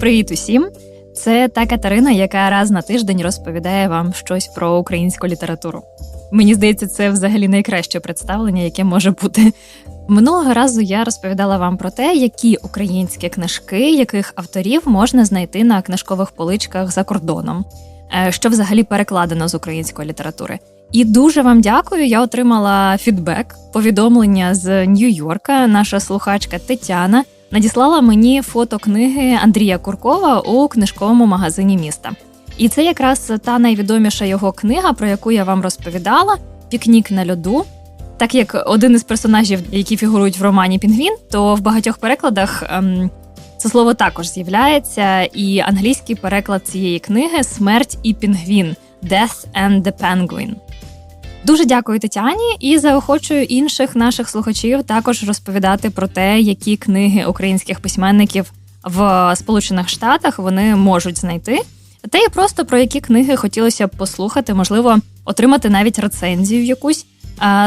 Привіт усім! Це та Катерина, яка раз на тиждень розповідає вам щось про українську літературу. Мені здається, це взагалі найкраще представлення, яке може бути. Минулого разу я розповідала вам про те, які українські книжки, яких авторів можна знайти на книжкових поличках за кордоном, е, що взагалі перекладено з української літератури. І дуже вам дякую. Я отримала фідбек, повідомлення з Нью-Йорка. Наша слухачка Тетяна надіслала мені фото книги Андрія Куркова у книжковому магазині міста. І це якраз та найвідоміша його книга, про яку я вам розповідала: Пікнік на льоду. Так як один із персонажів, які фігурують в романі Пінгвін, то в багатьох перекладах ем, це слово також з'являється, і англійський переклад цієї книги Смерть і Пінгвін Death and the Penguin. Дуже дякую Тетяні і заохочую інших наших слухачів також розповідати про те, які книги українських письменників в Сполучених Штатах вони можуть знайти. Та й просто про які книги хотілося б послухати, можливо, отримати навіть рецензію якусь.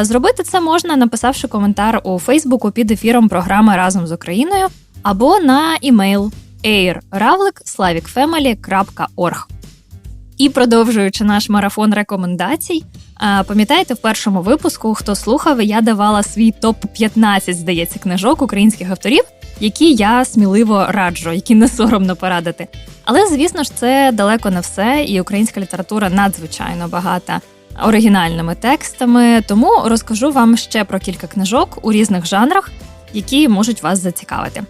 Зробити це можна, написавши коментар у Фейсбуку під ефіром програми разом з Україною або на імейл airravlik.slavicfamily.org. І продовжуючи наш марафон рекомендацій, пам'ятаєте, в першому випуску, хто слухав, я давала свій топ 15 здається, книжок українських авторів, які я сміливо раджу, які не соромно порадити. Але звісно ж, це далеко не все, і українська література надзвичайно багата оригінальними текстами. Тому розкажу вам ще про кілька книжок у різних жанрах, які можуть вас зацікавити.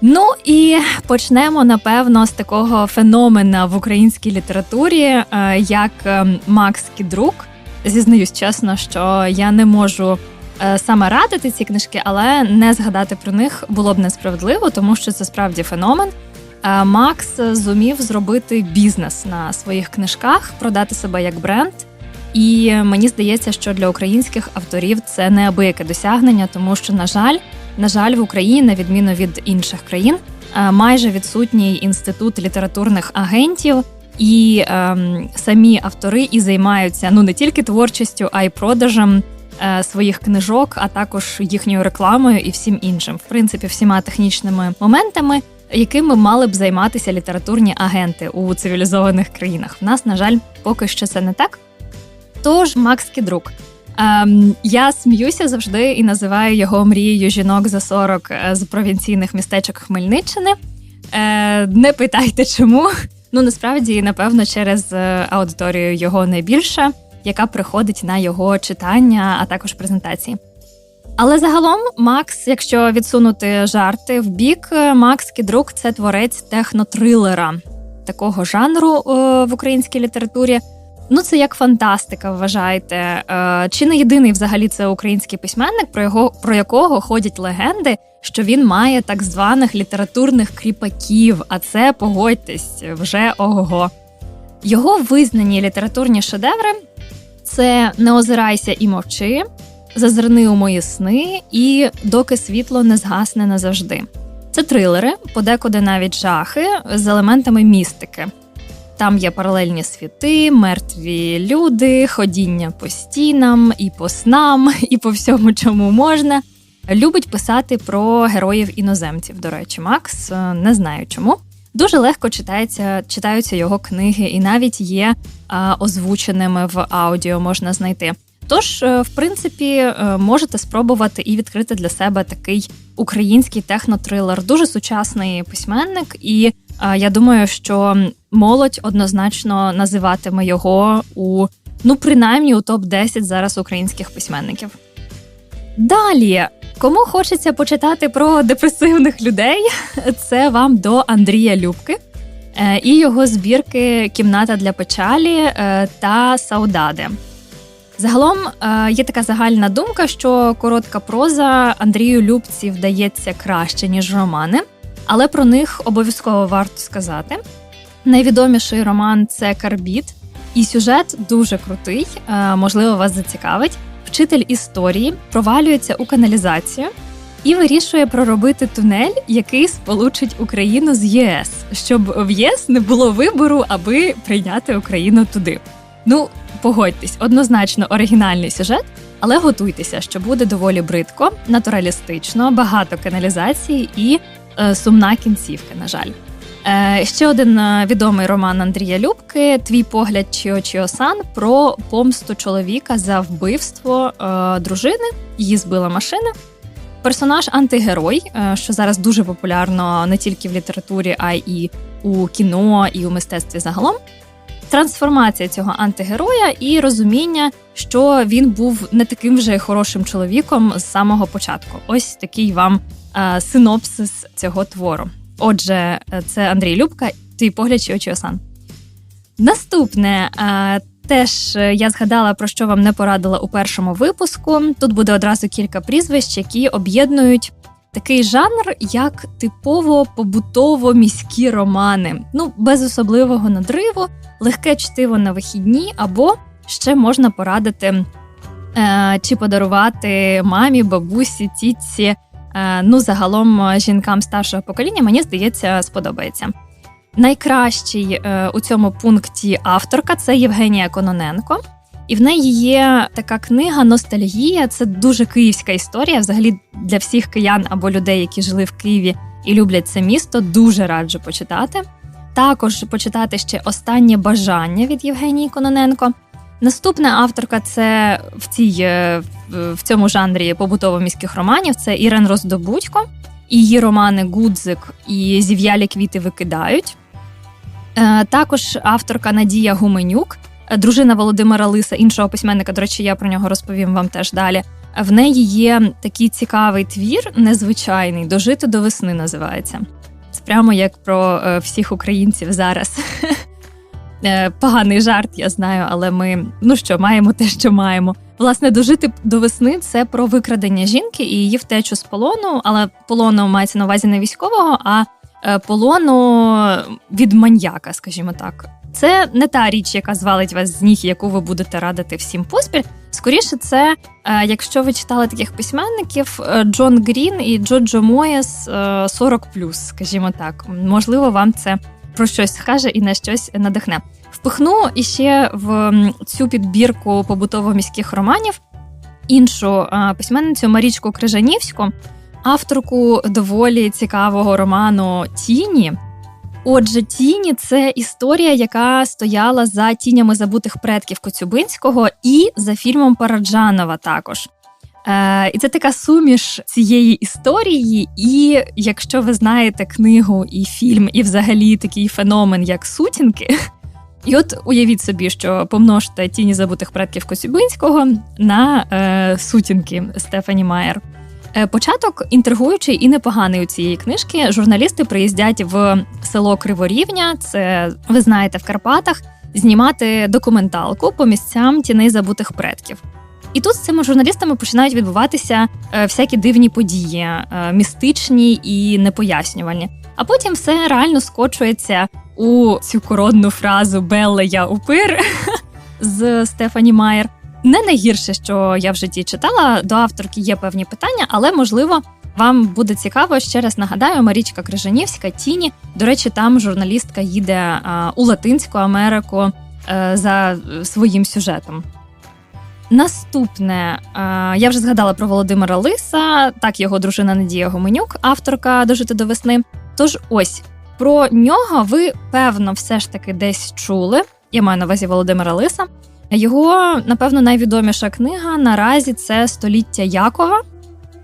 Ну і почнемо напевно з такого феномена в українській літературі, е, як е, Макс Кідрук. Зізнаюсь чесно, що я не можу е, саме радити ці книжки, але не згадати про них було б несправедливо, тому що це справді феномен. Макс зумів зробити бізнес на своїх книжках, продати себе як бренд. І мені здається, що для українських авторів це неабияке досягнення, тому що, на жаль, на жаль, в Україні, на відміну від інших країн, е, майже відсутній інститут літературних агентів, і ем, самі автори і займаються ну не тільки творчістю, а й продажем е, своїх книжок, а також їхньою рекламою і всім іншим, в принципі, всіма технічними моментами, якими мали б займатися літературні агенти у цивілізованих країнах. В нас, на жаль, поки що це не так. Тож Макс Кідрук. Ем, Я сміюся завжди і називаю його мрією жінок за 40 е, з провінційних містечок Хмельниччини. Е, Не питайте чому. Ну насправді, напевно, через е, аудиторію його найбільше, яка приходить на його читання, а також презентації. Але загалом, Макс, якщо відсунути жарти в бік, е, Макс Кідрук це творець технотрилера такого жанру в українській літературі. Ну, це як фантастика, вважаєте. Е, чи не єдиний взагалі це український письменник, про його про якого ходять легенди, що він має так званих літературних кріпаків? А це погодьтесь вже ого. Його визнані літературні шедеври це Не озирайся і мовчи, Зазирни у мої сни і доки світло не згасне назавжди. Це трилери, подекуди навіть жахи з елементами містики. Там є паралельні світи, мертві люди, ходіння по стінам, і по снам, і по всьому, чому можна. Любить писати про героїв іноземців. До речі, Макс е, не знаю чому. Дуже легко читається, читаються його книги, і навіть є а, озвученими в аудіо можна знайти. Тож, е, в принципі, е, можете спробувати і відкрити для себе такий український технотрилер, дуже сучасний письменник, і я думаю, що молодь однозначно називатиме його у ну принаймні у топ 10 зараз українських письменників. Далі, кому хочеться почитати про депресивних людей, це вам до Андрія Любки е, і його збірки Кімната для печалі е, та Саудади. Загалом е, є така загальна думка, що коротка проза Андрію Любці вдається краще, ніж романи, але про них обов'язково варто сказати. Найвідоміший роман це Карбіт, і сюжет дуже крутий, можливо, вас зацікавить. Вчитель історії провалюється у каналізацію і вирішує проробити тунель, який сполучить Україну з ЄС, щоб в ЄС не було вибору, аби прийняти Україну туди. Ну, погодьтесь, однозначно оригінальний сюжет, але готуйтеся, що буде доволі бридко, натуралістично, багато каналізації і е, сумна кінцівка, на жаль. Е, ще один е, відомий роман Андрія Любки Твій погляд Чіо Чіосан про помсту чоловіка за вбивство е, дружини. Її збила машина. Персонаж антигерой, що зараз дуже популярно не тільки в літературі, а й у кіно, і у мистецтві загалом. Трансформація цього антигероя і розуміння, що він був не таким вже хорошим чоловіком з самого початку. Ось такий вам синопсис цього твору. Отже, це Андрій Любка, твій погляд чи очі осан. Наступне теж я згадала про що вам не порадила у першому випуску. Тут буде одразу кілька прізвищ, які об'єднують такий жанр, як типово побутово міські романи. Ну, без особливого надриву, легке чтиво на вихідні, або ще можна порадити е, чи подарувати мамі, бабусі, тітці. Е, ну, загалом жінкам старшого покоління, мені здається, сподобається. Найкращий е, у цьому пункті авторка це Євгенія Кононенко. І в неї є така книга Ностальгія. Це дуже київська історія. Взагалі для всіх киян або людей, які жили в Києві і люблять це місто, дуже раджу почитати. Також почитати ще останнє бажання від Євгенії Кононенко. Наступна авторка це в цій е, в цьому жанрі побутово-міських романів. Це Ірен Роздобудько. Її романи Гудзик і Зів'ялі квіти викидають. Е, також авторка Надія Гуменюк, дружина Володимира Лиса, іншого письменника. До речі, я про нього розповім вам теж далі. В неї є такий цікавий твір, незвичайний дожити до весни називається. Це прямо як про е, всіх українців зараз. Е, поганий жарт, я знаю, але ми ну що, маємо те, що маємо. Власне, дожити до весни це про викрадення жінки і її втечу з полону, але полону мається на увазі не військового, а е, полону від маньяка, скажімо так. Це не та річ, яка звалить вас з ніг, яку ви будете радити всім поспіль. Скоріше, це е, якщо ви читали таких письменників, Джон Грін і Джоджо Моєс 40+, скажімо так. Можливо, вам це про щось скаже і на щось надихне. Впихну іще в цю підбірку побутово-міських романів іншу письменницю Марічку Крижанівську, авторку доволі цікавого роману Тіні. Отже, тіні це історія, яка стояла за тінями забутих предків Коцюбинського і за фільмом Параджанова також. Е, І це така суміш цієї історії. І якщо ви знаєте книгу і фільм, і взагалі такий феномен, як сутінки. І от уявіть собі, що помножте тіні забутих предків Косюбинського на е, сутінки Стефані Майер. Е, початок інтригуючий і непоганий у цієї книжки. Журналісти приїздять в село Криворівня, це ви знаєте, в Карпатах, знімати документалку по місцям тіней забутих предків. І тут з цими журналістами починають відбуватися е, всякі дивні події, е, містичні і непояснювальні. А потім все реально скочується у цю коронну фразу Белла я упир з Стефані Майер. Не найгірше, що я в житті читала. До авторки є певні питання, але можливо. Вам буде цікаво ще раз нагадаю, Марічка Крижанівська, Тіні. До речі, там журналістка їде у Латинську Америку е, за своїм сюжетом. Наступне я вже згадала про Володимира Лиса, так його дружина Надія Гоменюк, авторка дожити до весни. Тож ось про нього ви певно все ж таки десь чули. Я маю на увазі Володимира Лиса. Його, напевно, найвідоміша книга наразі це століття Якова.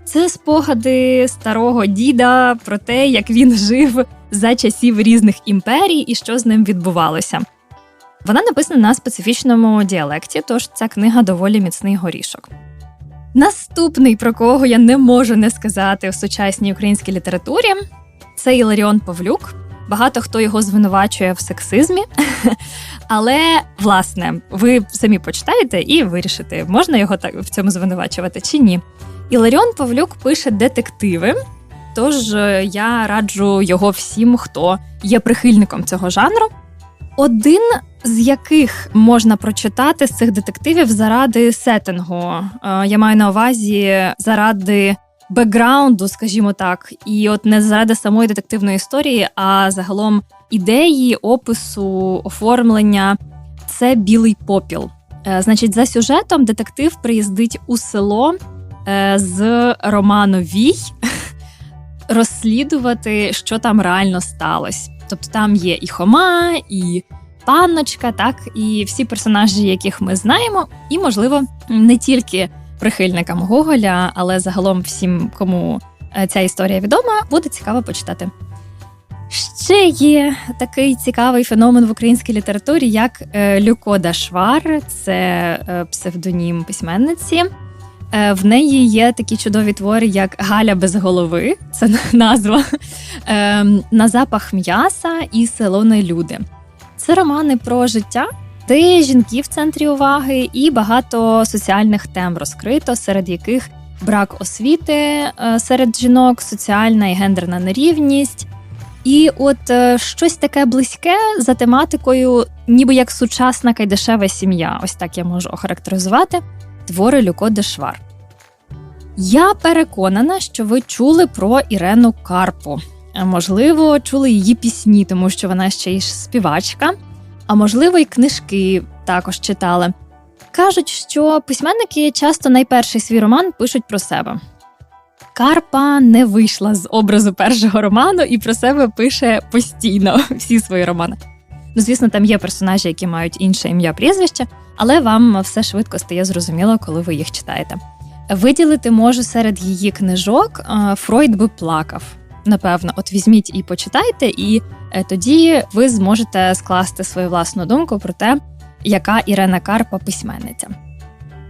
Це спогади старого діда про те, як він жив за часів різних імперій і що з ним відбувалося. Вона написана на специфічному діалекті, тож ця книга доволі міцний горішок. Наступний, про кого я не можу не сказати в сучасній українській літературі, це Іларіон Павлюк. Багато хто його звинувачує в сексизмі, але власне ви самі почитаєте і вирішите, можна його так в цьому звинувачувати чи ні. Іларіон Павлюк пише детективи, тож е, я раджу його всім, хто є прихильником цього жанру. Один з яких можна прочитати з цих детективів заради сеттингу. Е, я маю на увазі заради бекграунду, скажімо так, і от не заради самої детективної історії, а загалом ідеї, опису, оформлення це білий попіл. Е, значить, за сюжетом детектив приїздить у село е, з роману Вій. розслідувати, що там реально сталося. Тобто там є і Хома, і панночка, так і всі персонажі, яких ми знаємо, і, можливо, не тільки прихильникам Гоголя, але загалом всім, кому е, ця історія відома, буде цікаво почитати. Ще є такий цікавий феномен в українській літературі, як е, Люкода Швар, це е, псевдонім письменниці. В неї є такі чудові твори, як Галя без голови, це назва, на запах м'яса і село люди. Це романи про життя, де жінки в центрі уваги, і багато соціальних тем розкрито, серед яких брак освіти е, серед жінок, соціальна і гендерна нерівність. І от е, щось таке близьке за тематикою, ніби як сучасна кайдешева сім'я. Ось так я можу охарактеризувати твори Люко де Швар. Я переконана, що ви чули про Ірену Карпу. Можливо, чули її пісні, тому що вона ще й співачка, а можливо, й книжки також читали. Кажуть, що письменники часто найперший свій роман пишуть про себе. Карпа не вийшла з образу першого роману і про себе пише постійно всі свої романи. Ну, звісно, там є персонажі, які мають інше ім'я прізвище, але вам все швидко стає зрозуміло, коли ви їх читаєте. Виділити можу серед її книжок Фройд би плакав напевно, от візьміть і почитайте, і е, тоді ви зможете скласти свою власну думку про те, яка Ірена Карпа письменниця.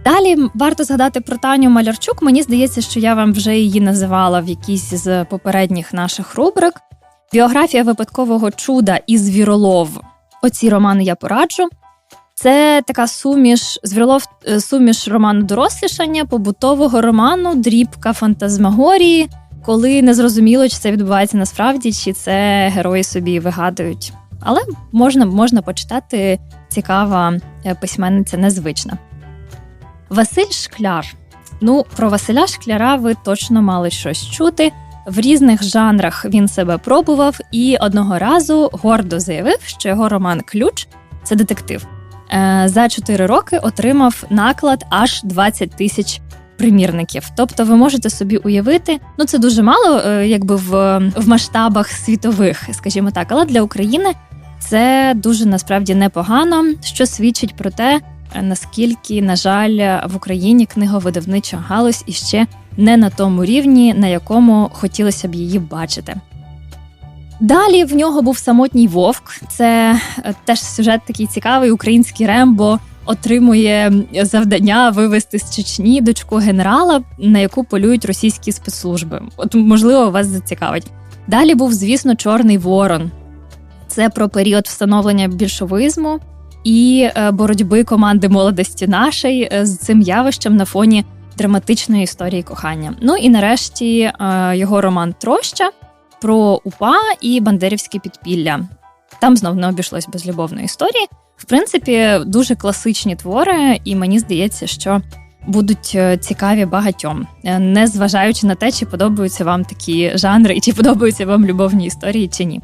Далі варто згадати про Таню Малярчук. Мені здається, що я вам вже її називала в якійсь з попередніх наших рубрик. Біографія випадкового чуда і звіролов. Оці романи я пораджу. Це така суміш звіролов, е, суміш роману дорослішання, побутового роману, дрібка фантазмагорії, коли не зрозуміло, чи це відбувається насправді, чи це герої собі вигадують. Але можна можна почитати цікава е, письменниця незвична. Василь Шкляр. Ну, про Василя Шкляра ви точно мали щось чути. В різних жанрах він себе пробував і одного разу гордо заявив, що його роман Ключ це детектив. Е, за чотири роки отримав наклад аж 20 тисяч примірників. Тобто, ви можете собі уявити, ну це дуже мало, е, якби в, в масштабах світових, скажімо так, але для України це дуже насправді непогано, що свідчить про те, наскільки, на жаль, в Україні книговидавнича галузь іще не на тому рівні, на якому хотілося б її бачити. Далі в нього був самотній вовк. Це е, теж сюжет такий цікавий, український рембо отримує завдання вивести з Чечні дочку генерала, на яку полюють російські спецслужби. От, можливо, вас зацікавить. Далі був, звісно, Чорний Ворон. Це про період встановлення більшовизму і е, боротьби команди молодості нашої е, з цим явищем на фоні драматичної історії кохання. Ну і нарешті е, його роман Троща про упа і бандерівське підпілля. Там знов не обійшлось без любовної історії, в принципі, дуже класичні твори, і мені здається, що будуть е, цікаві багатьом, е, не зважаючи на те, чи подобаються вам такі жанри, і чи подобаються вам любовні історії, чи ні.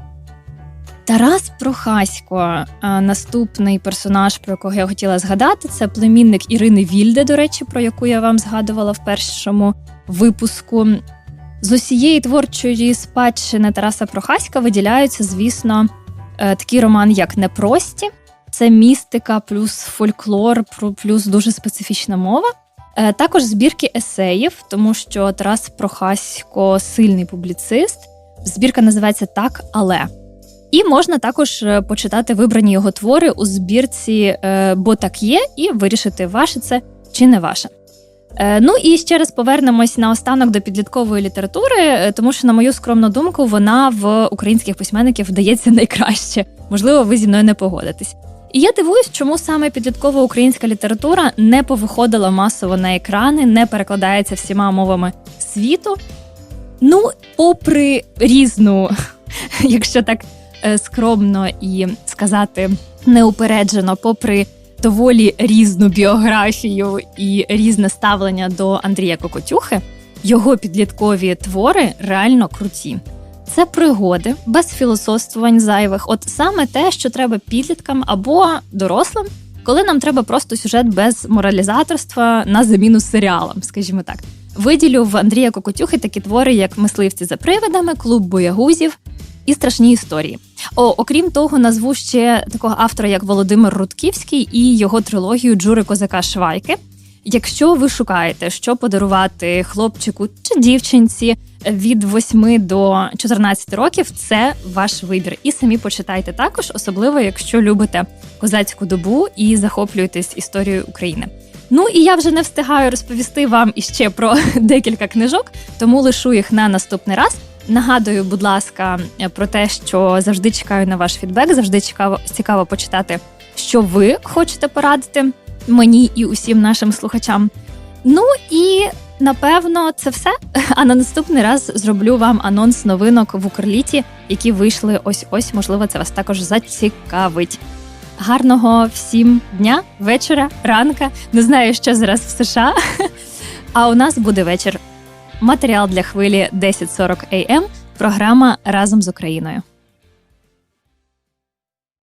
Тарас Прохасько, е, наступний персонаж, про якого я хотіла згадати, це племінник Ірини Вільде, до речі, про яку я вам згадувала в першому випуску. З усієї творчої спадщини Тараса Прохаська виділяються, звісно, такий роман, як Непрості. Це містика, плюс фольклор, плюс дуже специфічна мова. Е, також збірки есеїв, тому що Тарас Прохасько сильний публіцист. Збірка називається Так, але. І можна також е, почитати вибрані його твори у збірці е, Бо так є, і вирішити, ваше це чи не ваше. Ну і ще раз повернемось на останок до підліткової літератури, тому що, на мою скромну думку, вона в українських письменників вдається найкраще. Можливо, ви зі мною не погодитесь. І я дивуюсь, чому саме підліткова українська література не повиходила масово на екрани, не перекладається всіма мовами світу. Ну, попри різну, якщо так е, скромно і сказати неупереджено, попри доволі різну біографію і різне ставлення до Андрія Кокотюхи, його підліткові твори реально круті. Це пригоди без філософствувань зайвих. От саме те, що треба підліткам або дорослим, коли нам треба просто сюжет без моралізаторства на заміну серіалам, скажімо так. Виділю в Андрія Кокотюхи такі твори, як Мисливці за привидами, клуб боягузів і страшні історії. О, окрім того, назву ще такого автора, як Володимир Рудківський, і його трилогію Джури Козака Швайки. Якщо ви шукаєте, що подарувати хлопчику чи дівчинці від 8 до 14 років, це ваш вибір. І самі почитайте також, особливо якщо любите козацьку добу і захоплюєтесь історією України. Ну і я вже не встигаю розповісти вам іще про декілька книжок, тому лишу їх на наступний раз. Нагадую, будь ласка, про те, що завжди чекаю на ваш фідбек, завжди цікаво цікаво почитати, що ви хочете порадити мені і усім нашим слухачам. Ну і напевно це все. А на наступний раз зроблю вам анонс новинок в Укрліті, які вийшли ось ось. Можливо, це вас також зацікавить. Гарного всім дня, вечора, ранка. Не знаю, що зараз в США. А у нас буде вечір. Матеріал для хвилі 10.40 AM, Програма разом з Україною.